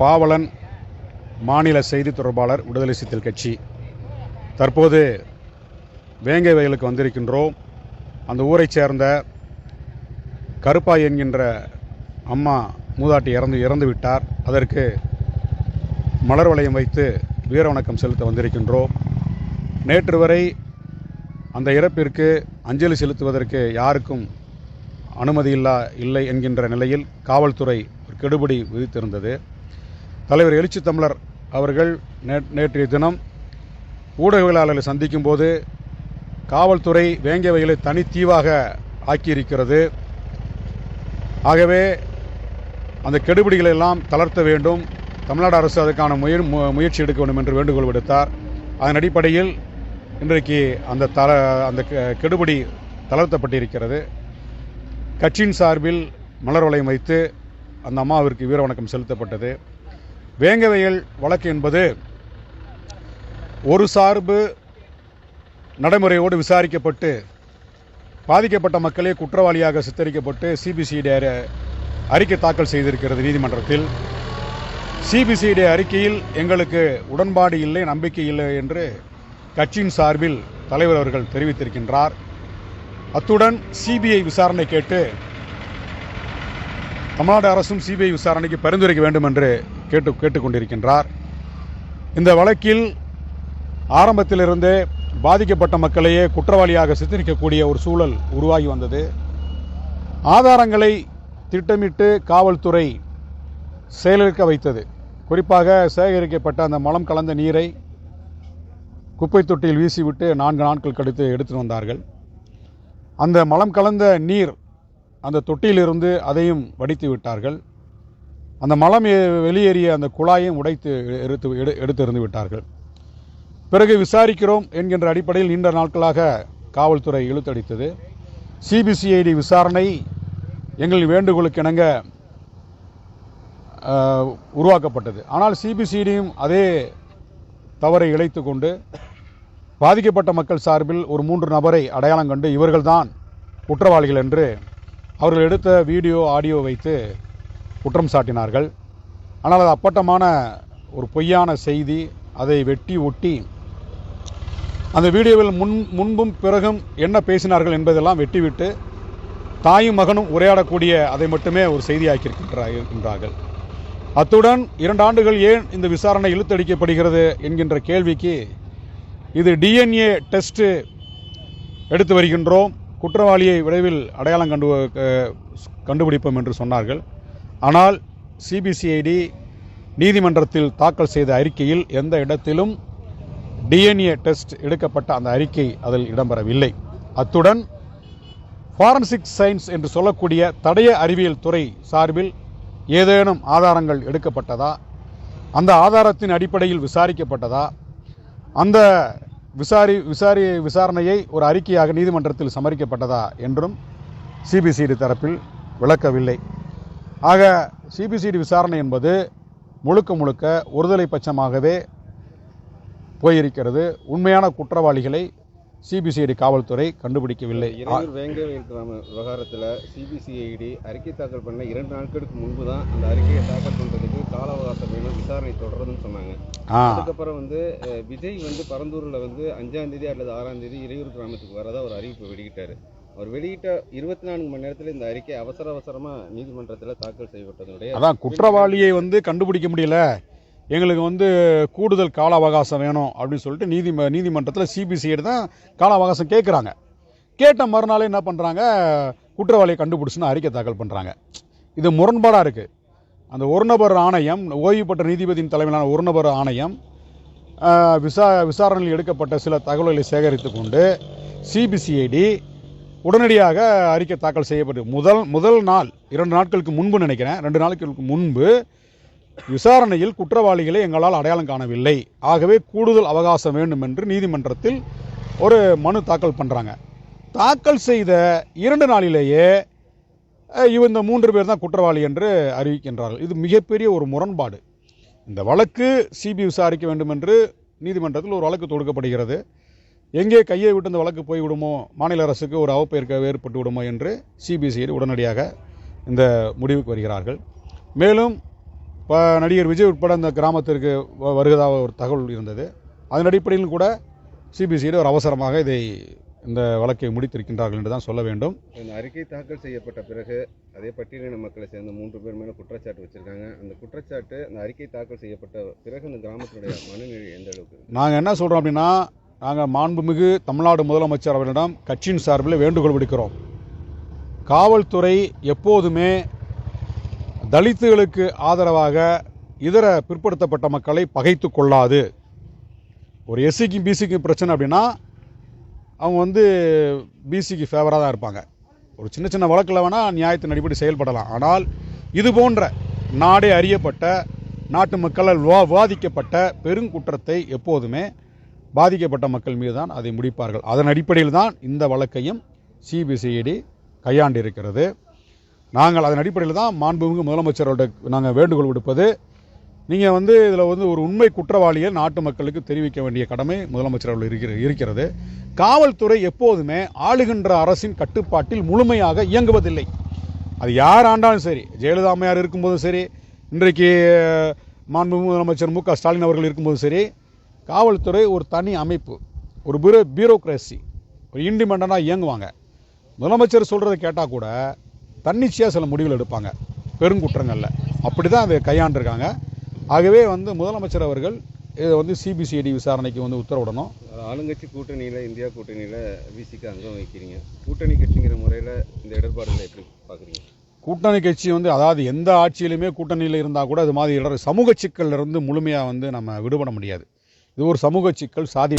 பாவலன் மாநில செய்தி தொடர்பாளர் விடுதலை சிறுத்தைகள் கட்சி. தற்போது வேங்கை வயலுக்கு வந்திருக்கின்றோம். அந்த ஊரைச் சேர்ந்த கருப்பாய் என்கின்ற அம்மா மூதாட்டி இறந்து இறந்து விட்டார். அதற்கு மலர் வளையம் வைத்து வீர வணக்கம் செலுத்த வந்திருக்கின்றோம். நேற்று வரை அந்த இறப்பிற்கு அஞ்சலி செலுத்துவதற்கு யாருக்கும் அனுமதி இல்லா இல்லை என்கின்ற நிலையில் காவல்துறை ஒரு கெடுபிடி விதித்திருந்தது. தலைவர் எழுச்சி தமிழர் அவர்கள் நே- நேற்றைய தினம் ஊடகவியலாளர்களை சந்திக்கும் போது காவல்துறை வேங்கை வயலை தனித்தீவாக ஆக்கியிருக்கிறது. ஆகவே அந்த கெடுபிடிகளை எல்லாம் தளர்த்த வேண்டும். தமிழ்நாடு அரசு அதற்கான முய மு- முயற்சி எடுக்க வேண்டும் என்று வேண்டுகோள் விடுத்தார். அதன் அடிப்படையில் இன்றைக்கு அந்த தர அந்த கெ- கெடுபிடி தளர்த்தப்பட்டிருக்கிறது. கட்சியின் சார்பில் மலர் வளையம் வைத்து அந்த அம்மாவிற்கு வீர வணக்கம் செலுத்தப்பட்டது. வேங்கவையல் வழக்கு என்பது ஒரு சார்பு நடைமுறையோடு விசாரிக்கப்பட்டு பாதிக்கப்பட்ட மக்களே குற்றவாளியாக சித்தரிக்கப்பட்டு சிபிசிஐடி அறிக்கை தாக்கல் செய்திருக்கிறது நீதிமன்றத்தில். சிபிசிஐடி அறிக்கையில் எங்களுக்கு உடன்பாடு இல்லை நம்பிக்கை இல்லை என்று கட்சியின் சார்பில் தலைவர் அவர்கள் தெரிவித்திருக்கின்றார். அத்துடன் சிபிஐ விசாரணை கேட்டு தமிழ்நாடு அரசும் சிபிஐ விசாரணைக்கு பரிந்துரைக்க வேண்டும் என்று கேட்டு கேட்டுக்கொண்டிருக்கின்றார். இந்த வழக்கில் ஆரம்பத்திலிருந்தே பாதிக்கப்பட்ட மக்களையே குற்றவாளியாக சித்தரிக்கக்கூடிய ஒரு சூழல் உருவாகி வந்தது. ஆதாரங்களை திட்டமிட்டு காவல்துறை செயலிழக்க வைத்தது. குறிப்பாக சேகரிக்கப்பட்ட அந்த மலம் கலந்த நீரை குப்பை தொட்டியில் வீசிவிட்டு நான்கு நாட்கள் கழித்து எடுத்துட்டு வந்தார்கள். அந்த மலம் கலந்த நீர் அந்த தொட்டியிலிருந்து அதையும் வடித்து விட்டார்கள். அந்த மலம் வெளியேறிய அந்த குழாயையும் உடைத்து எடுத்து எடு எடுத்திருந்து விட்டார்கள். பிறகு விசாரிக்கிறோம் என்கின்ற அடிப்படையில் நீண்ட நாட்களாக காவல்துறை இழுத்தடித்தது. சிபிசிஐடி விசாரணை எங்கள் வேண்டுகோளுக்கு இணங்க உருவாக்கப்பட்டது. ஆனால் சிபிசிஐடியும் அதே தவறை இழைத்து கொண்டு பாதிக்கப்பட்ட மக்கள் சார்பில் ஒரு மூன்று நபரை அடையாளம் கண்டு இவர்கள்தான் குற்றவாளிகள் என்று அவர்கள் எடுத்த வீடியோ ஆடியோ வைத்து குற்றம் சாட்டினார்கள். ஆனால் அது அப்பட்டமான ஒரு பொய்யான செய்தி. அதை வெட்டி ஒட்டி அந்த வீடியோவில் முன் முன்பும் பிறகும் என்ன பேசினார்கள் என்பதெல்லாம் வெட்டிவிட்டு தாயும் மகனும் உரையாடக்கூடிய அதை மட்டுமே ஒரு செய்தியாக்கியிருக்கின்றார்கள். இருக்கின்றார்கள் அத்துடன் இரண்டு ஆண்டுகள் ஏன் இந்த விசாரணை இழுத்தடிக்கப்படுகிறது என்கின்ற கேள்விக்கு இது டிஎன்ஏ டெஸ்ட்டு எடுத்து வருகின்றோம். குற்றவாளியை விரைவில் அடையாளம் கண்டு கண்டுபிடிப்போம் என்று சொன்னார்கள். ஆனால் சிபிசிஐடி நீதிமன்றத்தில் தாக்கல் செய்த அறிக்கையில் எந்த இடத்திலும் டிஎன்ஏ டெஸ்ட் எடுக்கப்பட்ட அந்த அறிக்கை அதில் இடம்பெறவில்லை. அத்துடன் ஃபாரன்சிக் சயின்ஸ் என்று சொல்லக்கூடிய தடய அறிவியல் துறை சார்பில் ஏதேனும் ஆதாரங்கள் எடுக்கப்பட்டதா? அந்த ஆதாரத்தின் அடிப்படையில் விசாரிக்கப்பட்டதா? அந்த விசாரி விசாரி விசாரணையை ஒரு அறிக்கையாக நீதிமன்றத்தில் சமரிக்கப்பட்டதா என்றும் சிபிசிடி தரப்பில் விளக்கவில்லை. ஆக சிபிசிடி விசாரணை என்பது முழுக்க முழுக்க ஒருதலை பட்சமாகவே போயிருக்கிறது. உண்மையான குற்றவாளிகளை சிபிசிஐடி காவல்துறை கண்டுபிடிக்கவில்லை. விவகாரத்தில் சிபிசிஐடி அறிக்கை தாக்கல் பண்ண இரண்டு நாட்களுக்கு முன்பு தான் அந்த அறிக்கையை தாக்கல் பண்ணுறதுக்கு கால அவகாசம் வேணும் விசாரணை தொடருதுன்னு சொன்னாங்க. அதுக்கப்புறம் வந்து விஜய் வந்து பரந்தூரில் வந்து அஞ்சாம் தேதி அல்லது ஆறாம் தேதி இறையூர் கிராமத்துக்கு வரதா ஒரு அறிவிப்பு வெளியிட்டார். அவர் வெளியிட்ட இருபத்தி நான்கு மணி நேரத்தில் இந்த அறிக்கை அவசர அவசரமாக நீதிமன்றத்தில் தாக்கல் செய்யப்பட்டதுடைய அதான் குற்றவாளியை வந்து கண்டுபிடிக்க முடியல. எங்களுக்கு வந்து கூடுதல் கால அவகாசம் வேணும் அப்படின்னு சொல்லிட்டு நீதி நீதிமன்றத்தில் சிபிசிஐடி தான் கால அவகாசம் கேட்குறாங்க கேட்ட மறுநாளே என்ன பண்ணுறாங்க குற்றவாளியை கண்டுபிடிச்சுன்னு அறிக்கை தாக்கல் பண்ணுறாங்க இது முரண்பாடாக இருக்குது அந்த ஒரு நபர் ஆணையம் ஓய்வு பெற்ற நீதிபதியின் தலைமையிலான ஒரு நபர் ஆணையம் விசா விசாரணையில் எடுக்கப்பட்ட சில தகவல்களை சேகரித்து கொண்டு சிபிசிஐடி உடனடியாக அறிக்கை தாக்கல் செய்யப்பட்டு முதல் முதல் நாள் இரண்டு நாட்களுக்கு முன்பு நினைக்கிறேன் ரெண்டு நாட்களுக்கு முன்பு விசாரணையில் குற்றவாளிகளை எங்களால் அடையாளம் காணவில்லை. ஆகவே கூடுதல் அவகாசம் வேண்டும் என்று நீதிமன்றத்தில் ஒரு மனு தாக்கல் பண்ணுறாங்க தாக்கல் செய்த இரண்டு நாளிலேயே இவ இந்த மூன்று பேர் தான் குற்றவாளி என்று அறிவிக்கின்றார்கள். இது மிகப்பெரிய ஒரு முரண்பாடு. இந்த வழக்கு சிபி விசாரிக்க வேண்டும் என்று நீதிமன்றத்தில் ஒரு வழக்கு தொடுக்கப்படுகிறது. எங்கே கையை விட்டு இந்த வழக்கு போய்விடுமோ மாநில அரசுக்கு ஒரு அவப்பெயர்க்க ஏற்பட்டு விடுமோ என்று சிபிசிஐடி உடனடியாக இந்த முடிவுக்கு வருகிறார்கள். மேலும் இப்போ நடிகர் விஜய் உட்பட அந்த கிராமத்திற்கு வருவதாக ஒரு தகவல் இருந்தது. அதன் அடிப்படையில் கூட சிபிசிஐடி ஒரு அவசரமாக இதை இந்த வழக்கை முடித்திருக்கின்றார்கள் என்று தான் சொல்ல வேண்டும். இந்த அறிக்கை தாக்கல் செய்யப்பட்ட பிறகு அதே பட்டியலின மக்களை சேர்ந்த மூன்று பேர் மேலே குற்றச்சாட்டு வச்சிருக்காங்க. அந்த குற்றச்சாட்டு அந்த அறிக்கை தாக்கல் செய்யப்பட்ட பிறகு அந்த கிராமத்தினுடைய மனநிலை எந்த அளவுக்கு? நாங்கள் என்ன சொல்கிறோம் அப்படின்னா நாங்கள் மாண்புமிகு தமிழ்நாடு முதலமைச்சர் அவர்களிடம் கட்சியின் சார்பில் வேண்டுகோள் விடுக்கிறோம். காவல்துறை எப்போதுமே தலித்துகளுக்கு ஆதரவாக இதர பிற்படுத்தப்பட்ட மக்களை பகைத்து கொள்ளாது. ஒரு எஸ்சிக்கும் பிசிக்கும் பிரச்சனை அப்படின்னா அவங்க வந்து பிசிக்கு ஃபேவராக தான் இருப்பாங்க. ஒரு சின்ன சின்ன வழக்கில் வேணால் நியாயத்தின் அடிப்படை செயல்படலாம். ஆனால் இது போன்ற நாடே அறியப்பட்ட நாட்டு மக்களால் விவாதிக்கப்பட்ட பெருங்குற்றத்தை எப்போதுமே பாதிக்கப்பட்ட மக்கள் மீது தான் அதை முடிப்பார்கள். அதன் அடிப்படையில் தான் இந்த வழக்கையும் சிபிசிஐடி கையாண்டிருக்கிறது. நாங்கள் அதன் அடிப்படையில் தான் மாண்புமிகு முதலமைச்சரோட நாங்கள் வேண்டுகோள் விடுப்பது. நீங்கள் வந்து இதில் வந்து ஒரு உண்மை குற்றவாளியை நாட்டு மக்களுக்கு தெரிவிக்க வேண்டிய கடமை முதலமைச்சர் அவர்கள் இருக்கிற இருக்கிறது. காவல்துறை எப்போதுமே ஆளுகின்ற அரசின் கட்டுப்பாட்டில் முழுமையாக இயங்குவதில்லை. அது யார் ஆண்டாலும் சரி ஜெயலலிதா அம்மையார் இருக்கும்போதும் சரி இன்றைக்கு மாண்பு முதலமைச்சர் மு க ஸ்டாலின் அவர்கள் இருக்கும்போதும் சரி காவல்துறை ஒரு தனி அமைப்பு ஒரு பியூரோ பியூரோக்ரஸி ஒரு இண்டிபெண்ட்டாக இயங்குவாங்க. முதலமைச்சர் சொல்கிறத கேட்டால் கூட தன்னிச்சையாக சில முடிவுகள் எடுப்பாங்க பெருங்குற்றங்களில் அப்படி தான் அதை கையாண்டிருக்காங்க. ஆகவே வந்து முதலமைச்சர் அவர்கள் இதை வந்து சிபிசிஐடி விசாரணைக்கு வந்து உத்தரவிடணும். ஆளுங்கட்சி கூட்டணியில் இந்தியா கூட்டணியில் விசிக்கு அங்கம் வைக்கிறீங்க. கூட்டணி கட்சிங்கிற முறையில் இந்த இடர்பாடுகளை எப்படி பார்க்குறீங்க? கூட்டணி கட்சி வந்து அதாவது எந்த ஆட்சியிலுமே கூட்டணியில் இருந்தால் கூட அது மாதிரி இடர் சமூக சிக்கல்ல இருந்து முழுமையாக வந்து நம்ம விடுபட முடியாது. இது ஒரு சமூக சிக்கல் சாதி